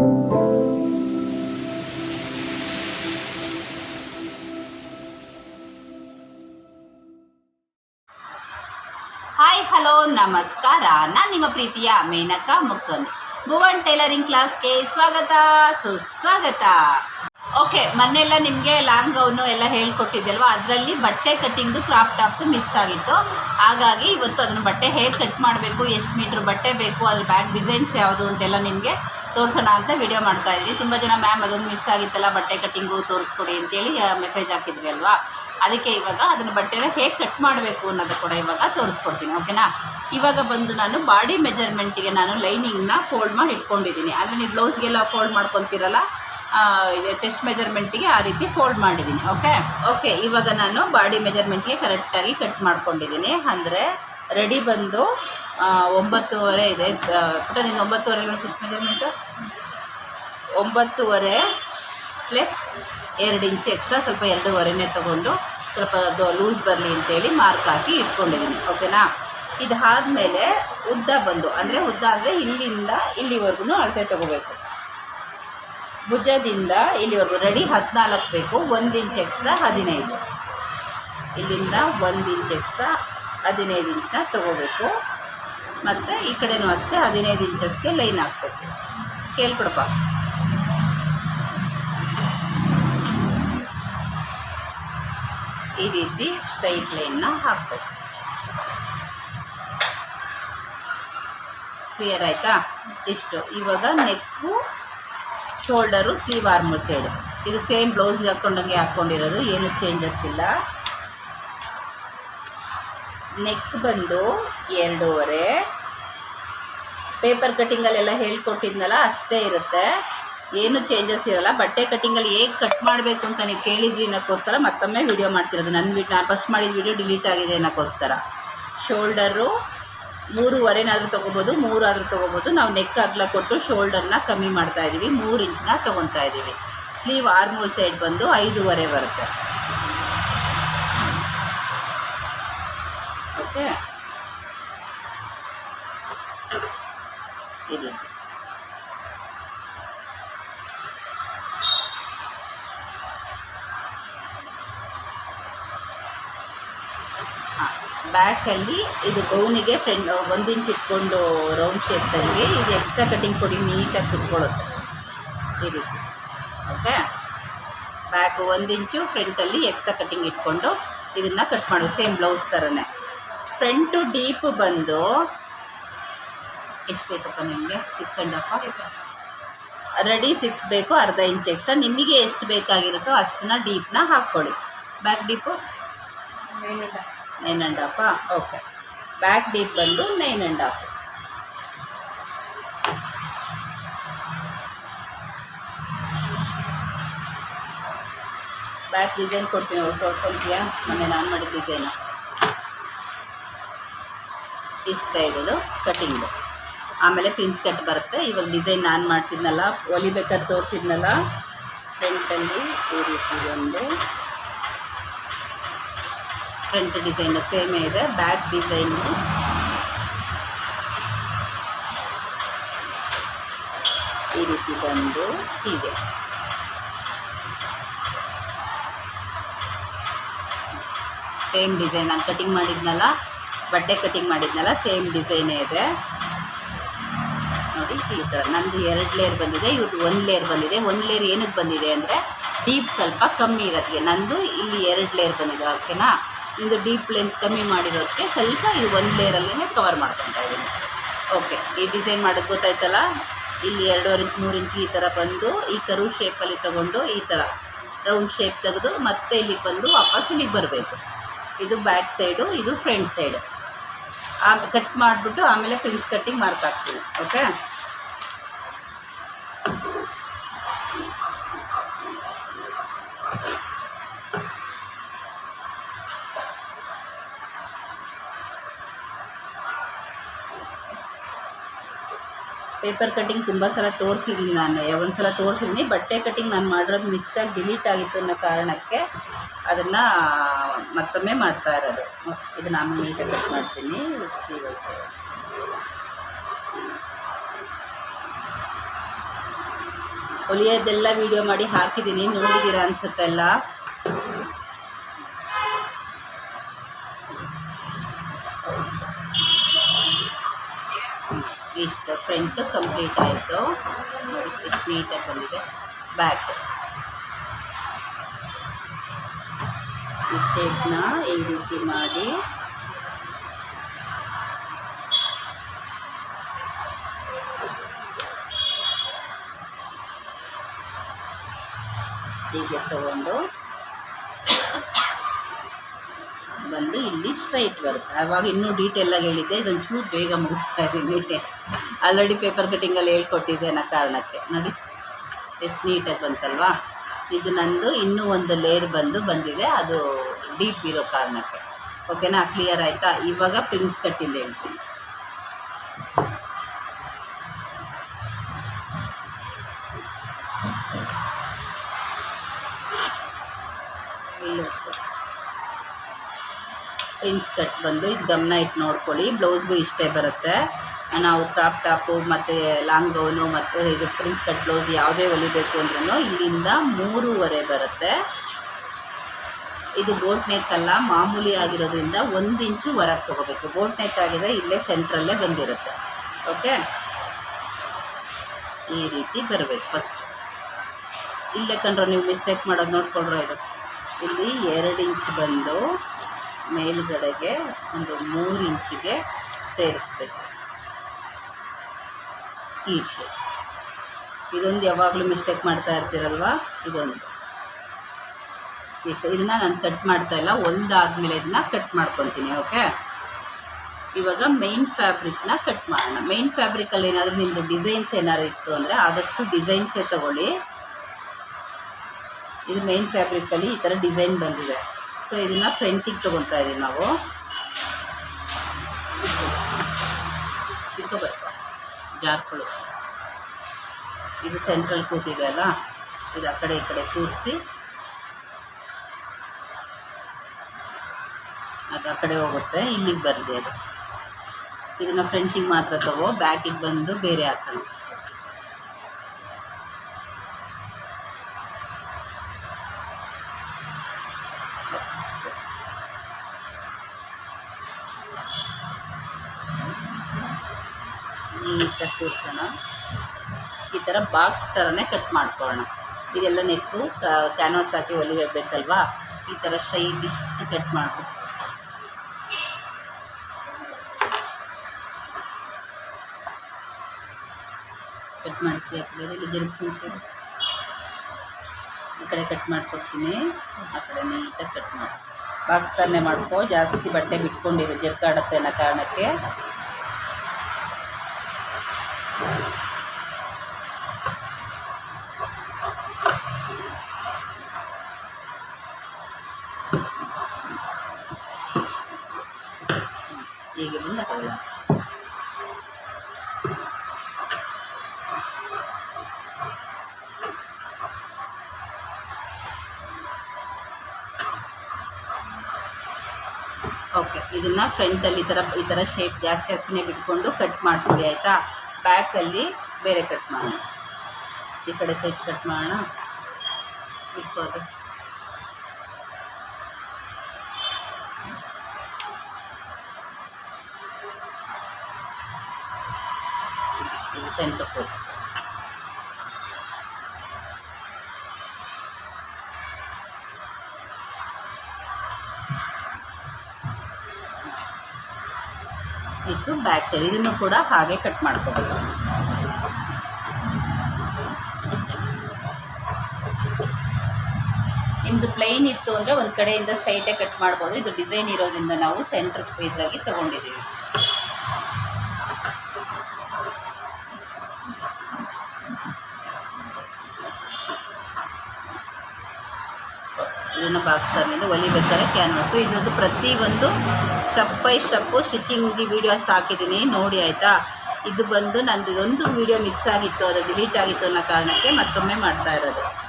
Hi hello ನಮಸ್ಕಾರ ನಾನು ನಿಮ್ಮ ಪ್ರೀತಿಯ ಮೇನಕಾ ಮುಕ್ಕನ್ ಭುವನ್ ಟೈಲರಿಂಗ್ ಕ್ಲಾಸ್ಗೆ ಸ್ವಾಗತ. ಸುಸ್ವಾಗತ ಓಕೆ ಮೊನ್ನೆಲ್ಲ ನಿಮಗೆ ಲಾಂಗ್ ಗೌನು ಎಲ್ಲ ಹೇಳ್ಕೊಟ್ಟಿದ್ದಲ್ವ ಅದರಲ್ಲಿ ಬಟ್ಟೆ ಕಟ್ಟಿಂಗ್ದು, ಕ್ರಾಪ್ ಟಾಪ್ದು ಮಿಸ್ ಆಗಿತ್ತು. ಹಾಗಾಗಿ ಇವತ್ತು ಅದನ್ನು ಬಟ್ಟೆ ಹೇಗೆ ಕಟ್ ಮಾಡಬೇಕು, ಎಷ್ಟು ಮೀಟ್ರ್ ಬಟ್ಟೆ ಬೇಕು, ಅದ್ರ ಬ್ಯಾಕ್ ಡಿಸೈನ್ಸ್ ಯಾವುದು ಅಂತೆಲ್ಲ ನಿಮಗೆ ತೋರಿಸೋಣ ಅಂತ ವಿಡಿಯೋ ಮಾಡ್ತಾ ಇದ್ವಿ. ತುಂಬ ಜನ ಮ್ಯಾಮ್ ಅದೊಂದು ಮಿಸ್ ಆಗಿತ್ತಲ್ಲ, ಬಟ್ಟೆ ಕಟ್ಟಿಂಗು ತೋರಿಸ್ಕೊಡಿ ಅಂತೇಳಿ ಮೆಸೇಜ್ ಹಾಕಿದ್ವಿ ಅಲ್ವಾ? ಅದಕ್ಕೆ ಇವಾಗ ಅದನ್ನು ಬಟ್ಟೆನ ಹೇಗೆ ಕಟ್ ಮಾಡಬೇಕು ಅನ್ನೋದು ಕೂಡ ಇವಾಗ ತೋರಿಸ್ಕೊಡ್ತೀನಿ ಓಕೆನಾ ಇವಾಗ ಬಂದು ನಾನು ಬಾಡಿ ಮೆಜರ್ಮೆಂಟಿಗೆ ನಾನು ಲೈನಿಂಗ್ನ ಫೋಲ್ಡ್ ಮಾಡಿ ಇಟ್ಕೊಂಡಿದ್ದೀನಿ. ಅಂದರೆ ನೀವು ಬ್ಲೌಸ್ಗೆಲ್ಲ ಫೋಲ್ಡ್ ಮಾಡ್ಕೊತೀರಲ್ಲ ಚೆಸ್ಟ್ ಮೆಜರ್ಮೆಂಟಿಗೆ ಆ ರೀತಿ ಫೋಲ್ಡ್ ಮಾಡಿದ್ದೀನಿ ಓಕೆ ಓಕೆ ಇವಾಗ ನಾನು ಬಾಡಿ ಮೆಜರ್ಮೆಂಟ್ಗೆ ಕರೆಕ್ಟಾಗಿ ಕಟ್ ಮಾಡ್ಕೊಂಡಿದ್ದೀನಿ. ಅಂದರೆ ರೆಡಿ ಬಂದು ಒಂಬತ್ತುವರೆ ಇದೆ. ಆ, ಪುಟ್ಟ ನಿಂದು ಒಂಬತ್ತುವರೆ ಚೆಸ್ಟ್ ಮೆಜರ್ಮೆಂಟು ಒಂಬತ್ತುವರೆ ಪ್ಲಸ್ ಎರಡು ಇಂಚ್ ಎಕ್ಸ್ಟ್ರಾ ಸ್ವಲ್ಪ ಎರಡೂವರೆನೇ ತೊಗೊಂಡು ಸ್ವಲ್ಪ ಅದು ಲೂಸ್ ಬರಲಿ ಅಂತೇಳಿ ಮಾರ್ಕ್ ಹಾಕಿ ಇಟ್ಕೊಂಡಿದ್ದೀನಿ. ಓಕೆನಾ ಇದಾದಮೇಲೆ ಉದ್ದ ಬಂದು ಅಂದರೆ ಉದ್ದ ಅಂದರೆ ಇಲ್ಲಿಂದ ಇಲ್ಲಿವರೆಗೂ ಅಳತೆ ತೊಗೋಬೇಕು. ಭುಜದಿಂದ ಇಲ್ಲಿವರೆಗೂ ರೆಡಿ ಹದಿನಾಲ್ಕು ಬೇಕು ಒಂದು ಇಂಚ್ ಎಕ್ಸ್ಟ್ರಾ ಹದಿನೈದು. ಇಲ್ಲಿಂದ ಒಂದು ಇಂಚ್ ಎಕ್ಸ್ಟ್ರಾ ಹದಿನೈದು ಇಂಚನ್ನ ತೊಗೋಬೇಕು. ಮತ್ತು ಈ ಕಡೆನೂ ಅಷ್ಟೇ ಹದಿನೈದು ಇಂಚಸ್ಗೆ ಲೈನ್ ಹಾಕ್ಬೇಕು. ಸ್ಕೇಲ್ ಕೊಡಪ್ಪ. ಈ ರೀತಿ ಸ್ಟ್ರೈಟ್ ಲೈನ್ನ ಹಾಕಬೇಕು. ಕ್ಲಿಯರ್ ಆಯಿತಾ? ಇಷ್ಟು. ಇವಾಗ neck, shoulder, sleeve armhole side. ಇದು ಸೇಮ್ ಬ್ಲೌಸ್ಗೆ ಹಾಕ್ಕೊಂಡಂಗೆ ಹಾಕ್ಕೊಂಡಿರೋದು, ಏನು ಚೇಂಜಸ್ ಇಲ್ಲ. ನೆಕ್ ಬಂದು ಎರಡೂವರೆ. ಪೇಪರ್ ಕಟ್ಟಿಂಗಲ್ಲೆಲ್ಲ ಹೇಳ್ಕೊಟ್ಟಿದ್ನಲ್ಲ, ಅಷ್ಟೇ ಇರುತ್ತೆ. ಏನು ಚೇಂಜಸ್ ಇರಲ್ಲ. ಬಟ್ಟೆ ಕಟ್ಟಿಂಗಲ್ಲಿ ಹೇಗೆ ಕಟ್ ಮಾಡಬೇಕು ಅಂತ ನೀವು ಕೇಳಿದ್ರಿ ಅನ್ನೋಕ್ಕೋಸ್ಕರ ಮತ್ತೊಮ್ಮೆ ವಿಡಿಯೋ ಮಾಡ್ತಿರೋದು ನನ್ನ ವಿಡ್ ನಾನು ಫಸ್ಟ್ ಮಾಡಿದ ವಿಡಿಯೋ ಡಿಲೀಟ್ ಆಗಿದೆ ಅನ್ನೋಕ್ಕೋಸ್ಕರ. ಶೋಲ್ಡರು ಮೂರುವರೆನಾದರೂ ತೊಗೋಬೋದು ಮೂರಾದರೂ ತೊಗೋಬೋದು. ನಾವು ನೆಕ್ ಅಗಲ ಕೊಟ್ಟು ಶೋಲ್ಡರ್ನ ಕಮ್ಮಿ ಮಾಡ್ತಾ ಇದ್ದೀವಿ ಮೂರು ಇಂಚನ್ನ ತೊಗೊತಾ ಇದ್ದೀವಿ ಸ್ಲೀವ್ ಆರ್ಮೂಲ್ ಸೈಡ್ ಬಂದು ಐದೂವರೆ ಬರುತ್ತೆ. ಹಾಂ ಬ್ಯಾಕಲ್ಲಿ ಇದು ಗೌನಿಗೆ ಫ್ರೆಂಡ್ ಒಂದು ಇಂಚ್ ಇಟ್ಕೊಂಡು ರೌಂಡ್ ಶೇಪಲ್ಲಿ ಇದು ಎಕ್ಸ್ಟ್ರಾ ಕಟಿಂಗ್ ಕೊಡಿ ನೀಟಾಗಿ ಕುತ್ಕೊಳ್ಳುತ್ತೆ ಈ ರೀತಿ. ಓಕೆ ಬ್ಯಾಕ್ ಒಂದು ಇಂಚು ಫ್ರಂಟಲ್ಲಿ ಎಕ್ಸ್ಟ್ರಾ ಕಟಿಂಗ್ ಇಟ್ಕೊಂಡು ಇದನ್ನು ಕಟ್ ಮಾಡೋದು ಸೇಮ್ ಬ್ಲೌಸ್ ಥರನೇ ಫ್ರಂಟು ಡೀಪ್ ಬಂದು ಎಷ್ಟು ಬೇಕಪ್ಪ ನಿಮಗೆ? Six and half ready six ಬೇಕು ಅರ್ಧ ಇಂಚ್ ಎಕ್ಸ್ಟ್ರಾ ನಿಮಗೆ ಎಷ್ಟು ಬೇಕಾಗಿರುತ್ತೋ ಅಷ್ಟನ್ನ ಡೀಪ್ನ ಹಾಕ್ಕೊಳ್ಳಿ. ಬ್ಯಾಕ್ ಡೀಪು ನೈನ್ ಆ್ಯಂಡ್ ಹಾಫಾ ಓಕೆ ಬ್ಯಾಕ್ ಡೀಪ್ ಬಂದು nine and half back design ಕೊಡ್ತೀನಿ ಅವ್ರು ಹೊಡ್ಕೊತೀಯಾ ಮೊನ್ನೆ ನಾನು ಮಾಡಿದ ಡಿಸೈನು ಇಷ್ಟ ಇರೋದು ಕಟಿಂಗು ಆಮೇಲೆ ಪ್ರಿನ್ಸ್ ಕಟ್ ಬರುತ್ತೆ. ಇವಾಗ ಡಿಸೈನ್ ನಾನು ಮಾಡಿಸಿದ್ನಲ್ಲ ಹೊಲಿಬೇಕಾದ್ರೆ ತೋರಿಸಿದ್ನಲ್ಲ ಫ್ರಂಟಲ್ಲಿ ಈ ರೀತಿ ಒಂದು. ಫ್ರಂಟ್ ಡಿಸೈನ್ ಸೇಮೇ ಇದೆ ಬ್ಯಾಕ್ ಡಿಸೈನು ಈ ರೀತಿ ಬಂದು ಹೀಗೆ. ಸೇಮ್ ಡಿಸೈನ್ ನಾನು ಕಟಿಂಗ್ ಮಾಡಿದ್ನಲ್ಲ ಬಟ್ಟೆ ಕಟಿಂಗ್ ಮಾಡಿದ್ನಲ್ಲ, ಸೇಮ್ ಡಿಸೈನೇ ಇದೆ. ನೋಡಿ, ಈ ಥರ ನಂದು ಎರಡು ಲೇಯರ್ ಬಂದಿದೆ ಇವ್ರದ್ದು ಒಂದು ಲೇಯರ್ ಬಂದಿದೆ. ಒಂದು ಲೇಯರ್ ಏನಕ್ಕೆ ಬಂದಿದೆ ಅಂದರೆ, ಡೀಪ್ ಸ್ವಲ್ಪ ಕಮ್ಮಿ ಇರೋದಕ್ಕೆ ನಂದು ಇಲ್ಲಿ ಎರಡು ಲೇಯರ್ ಬಂದಿದೆ, ಓಕೆನಾ? ಇದು ಡೀಪ್ ಲೆಂತ್ ಕಮ್ಮಿ ಮಾಡಿರೋದಕ್ಕೆ ಸ್ವಲ್ಪ ಇದು ಒಂದು ಲೇಯರಲ್ಲೇ ಕವರ್ ಮಾಡ್ಕೊತಾ ಇದ್ದೀನಿ ಓಕೆ, ಈ ಡಿಸೈನ್ ಮಾಡೋದು ಗೊತ್ತಾಯ್ತಲ್ಲ? ಇಲ್ಲಿ ಎರಡೂವರೆ ಇಂಚ್, ಮೂರು ಇಂಚ್ ಈ ಥರ ಬಂದು, ಈ ಕರು ಶೇಪಲ್ಲಿ ತಗೊಂಡು ಈ ಥರ ರೌಂಡ್ ಶೇಪ್ ತೆಗೆದು ಮತ್ತೆ ಇಲ್ಲಿಗೆ ಬಂದು ವಾಪಸ್ ಇಲ್ಲಿಗೆ ಬರಬೇಕು. ಇದು ಬ್ಯಾಕ್ ಸೈಡು, ಇದು ಫ್ರಂಟ್ ಸೈಡು. ಆ ಕಟ್ ಮಾಡಿಬಿಟ್ಟು ಆಮೇಲೆ ಪ್ರಿನ್ಸ್ ಕಟ್ಟಿಂಗ್ ಮಾರ್ಕ್ ಹಾಕ್ತೀನಿ ಓಕೆ ಪೇಪರ್ ಕಟ್ಟಿಂಗ್ ತುಂಬ ಸಲ ತೋರಿಸಿದ್ದೀನಿ ನಾನು ಒಂದು ಸಲ ತೋರಿಸಿದ್ದೀನಿ ಬಟ್ಟೆ ಕಟ್ಟಿಂಗ್ ನಾನು ಮಾಡಿರೋದು ಮಿಸ್ಸಾಗಿ ಡಿಲೀಟ್ ಆಗಿತ್ತು ಅನ್ನೋ ಕಾರಣಕ್ಕೆ ಅದನ್ನು ಮತ್ತೊಮ್ಮೆ ಮಾಡ್ತಾ ಇರೋದು. ಇದು ನಾನು ನೀಟಾಗಿ ಕಟ್ ಮಾಡ್ತೀನಿ. ಹೊಲಿಯೋದೆಲ್ಲ ವಿಡಿಯೋ ಮಾಡಿ ಹಾಕಿದ್ದೀನಿ. ನೋಡಿದ್ದೀರಾ ಅನ್ಸುತ್ತೆಲ್ಲ ಇಷ್ಟು ಫ್ರಂಟ್ ಕಂಪ್ಲೀಟ್ ಆಯಿತು. ಎಷ್ಟು ನೀಟಾಗಿ ಬಂದಿದೆ. ಬ್ಯಾಕ್ ಈ ಶೇಪ್ನ ಈ ರೀತಿ ಮಾಡಿ. ಹೀಗೆ ತಗೊಂಡು ಬಂದು ಇಲ್ಲಿ ಸ್ಟ್ರೈಟ್ ಬರುತ್ತೆ. ಆವಾಗ ಇನ್ನೂ ಡೀಟೇಲಾಗಿ ಹೇಳಿದ್ದೆ, ಇದೊಂದು ಚೂರು ಬೇಗ ಮುಗಿಸ್ತಾ ಇದ್ದೀನಿ. ಆಲ್ರೆಡಿ ಪೇಪರ್ ಕಟ್ಟಿಂಗಲ್ಲಿ ಹೇಳ್ಕೊಟ್ಟಿದ್ದೆ ಅನ್ನೋ ಕಾರಣಕ್ಕೆ. ನೋಡಿ, ಎಷ್ಟು ನೀಟಾಗಿ ಬಂತಲ್ವಾ? ಇದು ನಂದು, ಇನ್ನೂ ಒಂದು ಲೇಯರ್ ಬಂದು ಬಂದಿದೆ, ಅದು ಡೀಪ್ ಇರೋ ಕಾರಣಕ್ಕೆ. ಓಕೆನಾ ಕ್ಲಿಯರ್ ಆಯಿತಾ? ಇವಾಗ ಪ್ರಿನ್ಸ್ ಕಟ್ಟಿಂದ ಹೇಳ್ತೀನಿ ಪ್ರಿನ್ಸ್ ಕಟ್ ಬಂದು, ಇದು ಗಮನ ಇಟ್ಟು ನೋಡ್ಕೊಳ್ಳಿ. ಬ್ಲೌಸ್ಗೂ ಇಷ್ಟೇ ಬರುತ್ತೆ. ನಾವು ಕ್ರಾಪ್ ಟಾಪು ಮತ್ತು ಲಾಂಗ್ ಗೌನು ಮತ್ತು ಇದು ಪ್ರಿನ್ಸ್ ಕಟ್ ಬ್ಲೌಸ್ ಯಾವುದೇ ಹೊಲಿಬೇಕು ಅಂದ್ರೂ ಇಲ್ಲಿಂದ ಮೂರುವರೆ ಬರುತ್ತೆ. ಇದು ಬೋಟ್ ನೆಕ್ ಅಲ್ಲ, ಮಾಮೂಲಿ ಆಗಿರೋದ್ರಿಂದ ಒಂದು ಇಂಚು ಹೊರಗೆ ತೊಗೋಬೇಕು. ಬೋಟ್ ನೆಕ್ ಆಗಿದೆ, ಇಲ್ಲೇ ಸೆಂಟ್ರಲ್ಲೇ ಬಂದಿರುತ್ತೆ. ಓಕೆ ಈ ರೀತಿ ಬರಬೇಕು ಫಸ್ಟ್ ಇಲ್ಲೇ ಕಂಡ್ರೆ ನೀವು ಮಿಸ್ಟೇಕ್ ಮಾಡೋದು ನೋಡ್ಕೊಂಡ್ರೆ ಇದು. ಇಲ್ಲಿ ಎರಡು ಇಂಚ್ ಬಂದು ಮೇಲುಗಡೆಗೆ ಒಂದು ಮೂರು ಇಂಚಿಗೆ ಸೇರಿಸ್ಬೇಕು. ಈ ಶೇಪ್ ಇದೊಂದು ಯಾವಾಗಲೂ ಮಿಸ್ಟೇಕ್ ಮಾಡ್ತಾ ಇರ್ತೀರಲ್ವ? ಇದೊಂದು. ಇಷ್ಟು, ಇದನ್ನು ನಾನು ಕಟ್ ಮಾಡ್ತಾ ಇಲ್ಲ. ಹೊಲ್ದಾದ್ಮೇಲೆ ಇದನ್ನ ಕಟ್ ಮಾಡ್ಕೊತೀನಿ ಓಕೆ ಇವಾಗ ಮೈನ್ ಫ್ಯಾಬ್ರಿಕ್ನ ಕಟ್ ಮಾಡೋಣ. ಮೈನ್ ಫ್ಯಾಬ್ರಿಕಲ್ಲಿ ಏನಾದರೂ ನಿಮ್ಮದು ಡಿಸೈನ್ಸ್ ಏನಾದ್ರು ಇತ್ತು ಅಂದರೆ ಆದಷ್ಟು ಡಿಸೈನ್ಸೇ ತಗೊಳ್ಳಿ. ಇದು ಮೈನ್ ಫ್ಯಾಬ್ರಿಕಲ್ಲಿ ಈ ಥರ ಡಿಸೈನ್ ಬಂದಿದೆ. ಸೊ ಇದನ್ನು ಫ್ರಂಟಿಗೆ ತೊಗೊತಾ ಇದ್ದೀವಿ ನಾವು. ಜಾರ್ಕೊಳ್ಳಿ ಇದು ಸೆಂಟ್ರಲ್ ಕೂತಿದೆ ಅಲ್ಲ? ಇದು ಆ ಕಡೆ ಈ ಕಡೆ ಕೂರಿಸಿ. ಅದು ಆ ಕಡೆ ಹೋಗುತ್ತೆ, ಇಲ್ಲಿಗೆ ಬರಲಿ ಅದು. ಇದನ್ನು ಫ್ರಂಟಿಗೆ ಮಾತ್ರ ತಗೋ ಬ್ಯಾಕಿಗೆ ಬಂದು ಬೇರೆ ಹಾಕೋಣ. ನೀಟಾಗಿ ಕೂರಿಸೋಣ. ಈ ಥರ ಬಾಕ್ಸ್ ಥರನೇ ಕಟ್ ಮಾಡ್ಕೊಳ್ಳೋಣ. ಇದೆಲ್ಲ ನೆಕ್ಕು ಕ್ಯಾನ್ವಾಸ್ ಹಾಕಿ ಹೊಲಿಬೇಕಲ್ವಾ ಈ ಥರ ಸ್ಟ್ರೈಟ್ ಕಟ್ ಮಾಡಬೇಕು ಕಟ್ ಮಾಡ್ತೀವಿ ಈ ಕಡೆ ಕಟ್ ಮಾಡ್ಕೊತೀನಿ ಆ ಕಡೆ ನೀಟಾಗಿ ಕಟ್ ಮಾಡಿ. ಬಾಕ್ಸ್ ಥರನೇ ಮಾಡ್ಕೊ. ಜಾಸ್ತಿ ಬಟ್ಟೆ ಬಿಟ್ಕೊಂಡಿರೋ ಜರ್ಕಾಡತ್ತೆ ಅನ್ನೋ ಕಾರಣಕ್ಕೆ. ಮುಂದೆ ಹಾಕೊಳ್ಳೋಣ ಓಕೆ ಇದನ್ನು ಫ್ರಂಟಲ್ಲಿ ಈ ಥರ ಈ ಥರ ಶೇಪ್ ಜಾಸ್ತಿ ಹಸಿನೇ ಬಿಟ್ಕೊಂಡು ಕಟ್ ಮಾಡ್ಕೊಳ್ಳಿ ಆಯಿತಾ? ಬ್ಯಾಕಲ್ಲಿ ಬೇರೆ ಕಟ್ ಮಾಡೋಣ. ಈ ಕಡೆ ಸೈಡ್ ಕಟ್ ಮಾಡೋಣ. ಇಟ್ಕೋದು ಸೆಂಟ್ರ್ ಕೊಡಿ ಇಷ್ಟು ಬ್ಯಾಕ್ ಸೈಡ್ ಇದನ್ನು ಕೂಡ ಹಾಗೆ ಕಟ್ ಮಾಡ್ಕೋಬೇಕು. ನಿಮ್ದು ಪ್ಲೈನ್ ಇತ್ತು ಅಂದರೆ ಒಂದು ಕಡೆಯಿಂದ ಸ್ಟ್ರೈಟೇ ಕಟ್ ಮಾಡ್ಬೋದು. ಇದು ಡಿಸೈನ್ ಇರೋದ್ರಿಂದ ನಾವು ಸೆಂಟ್ರ್ ಇದ್ರಾಗಿ ತೊಗೊಂಡಿದ್ದೀವಿ. ಬಾಕ್ಸ್ ಒಲಿ ಹೊಲಿಬೇಕಾದ್ರೆ ಕ್ಯಾನ್ವಾಸು ಇದೊಂದು ಪ್ರತಿಯೊಂದು step by step stitching videos ಹಾಕಿದ್ದೀನಿ ನೋಡಿ ಆಯಿತಾ? ಇದು ಬಂದು ನಂದು ಇದೊಂದು ವೀಡಿಯೋ ಮಿಸ್ ಆಗಿತ್ತು, ಅದು ಡಿಲೀಟ್ ಆಗಿತ್ತು ಅನ್ನೋ ಕಾರಣಕ್ಕೆ ಮತ್ತೊಮ್ಮೆ ಮಾಡ್ತಾ ಇರೋದು.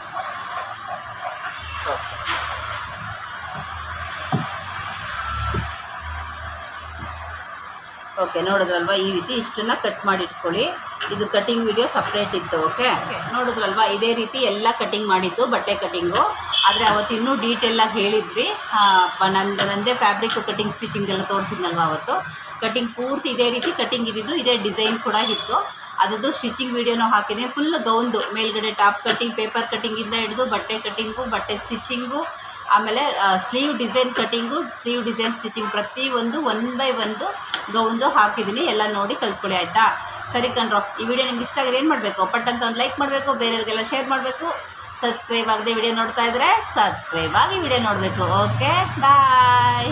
ಓಕೆ ನೋಡಿದ್ರಲ್ವಾ? ಈ ರೀತಿ ಇಷ್ಟನ್ನ ಕಟ್ ಮಾಡಿ ಇಟ್ಕೊಳ್ಳಿ ಇದು ಕಟಿಂಗ್ ವಿಡಿಯೋ ಸಪ್ರೇಟ್ ಇತ್ತು ಓಕೆ? ನೋಡಿದ್ರಲ್ವ? ಇದೇ ರೀತಿ ಎಲ್ಲ ಕಟಿಂಗ್ ಮಾಡಿದ್ದು ಬಟ್ಟೆ ಕಟಿಂಗು ಆದರೆ ಅವತ್ತು ಇನ್ನೂ ಡೀಟೇಲಾಗಿ ಹೇಳಿದ್ವಿ. ನಂದು ನಂದೇ ಫ್ಯಾಬ್ರಿಕ್ ಕಟಿಂಗ್ ಸ್ಟಿಚಿಂಗ್ ಎಲ್ಲ ತೋರಿಸಿದ್ನಲ್ವ ಅವತ್ತು? ಕಟಿಂಗ್ ಪೂರ್ತಿ ಇದೇ ರೀತಿ ಕಟಿಂಗ್ ಇದ್ದಿದ್ದು ಇದೇ ಡಿಸೈನ್ ಕೂಡ ಇತ್ತು. ಅದರದ್ದು ಸ್ಟಿಚಿಂಗ್ ವಿಡಿಯೋನೂ ಹಾಕಿದ್ದೀನಿ ಫುಲ್ ಗೌನ್ದು ಮೇಲ್ಗಡೆ ಟಾಪ್ ಕಟಿಂಗ್ ಪೇಪರ್ ಕಟಿಂಗಿಂದ ಹಿಡಿದು ಬಟ್ಟೆ ಕಟಿಂಗು ಬಟ್ಟೆ ಸ್ಟಿಚಿಂಗು ಆಮೇಲೆ sleeve design cutting sleeve design stitching ಪ್ರತಿಯೊಂದು ಒನ್ ಬೈ ಒಂದು ಗೌನ್ದು ಹಾಕಿದ್ದೀನಿ ಎಲ್ಲ ನೋಡಿ ಕಲ್ತ್ಕೊಳ್ಳಿ ಆಯಿತಾ? ಸರಿ ಕಣ್ರೋ, ಈ ವಿಡಿಯೋ ನಿಮ್ಗೆ ಇಷ್ಟ ಆಗಿದೆ ಏನು ಮಾಡಬೇಕು? ಪಟ್ ಅಂತ ಒಂದು ಲೈಕ್ ಮಾಡಬೇಕು, ಬೇರೆಯವ್ರಿಗೆಲ್ಲ ಶೇರ್ ಮಾಡಬೇಕು. ಸಬ್ಸ್ಕ್ರೈಬ್ ಆಗದೆ ವಿಡಿಯೋ ನೋಡ್ತಾ ಇದ್ರೆ ಸಬ್ಸ್ಕ್ರೈಬ್ ಆಗಿ ವಿಡಿಯೋ ನೋಡಬೇಕು. Okay bye